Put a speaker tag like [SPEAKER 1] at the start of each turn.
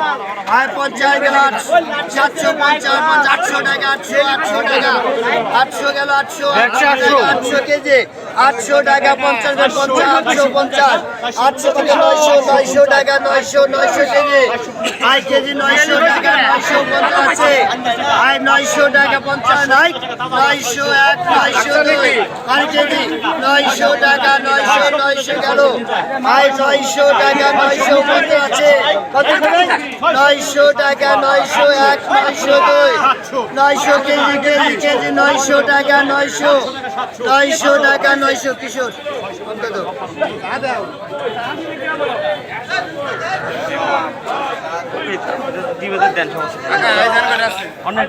[SPEAKER 1] আর পঞ্চাশ গেল সাতশো পঞ্চাশ আটশো টাকা আটশো আটশো টাকা আটশো গেল আটশো আটশো কেজি আটশো টাকা পঞ্চাশ পঞ্চাশ আটশো। পঞ্চাশ আটশো থেকে নয়শো নয়শো টাকা নয়শো নয়শো কেজি আই কেজি নয়শো টাকা নয়শো পঞ্চাশ আছে। আয় নয়শো টাকা পঞ্চাশ নাই নয়শো এক নয়শো দুই আর কেজি নয়শো টাকা নয়শো নয়শো গেল। আয় নয়শো টাকা নয়শো পঞ্চাশ আছে। নয়শো টাকা নয়শো এক নয়শো দুই নয়শো কেজি কেজি কেজি নয়শো টাকা নয়শো নয়শো টাকা নয়শো কিশোর। অন্তত
[SPEAKER 2] দেন অনেক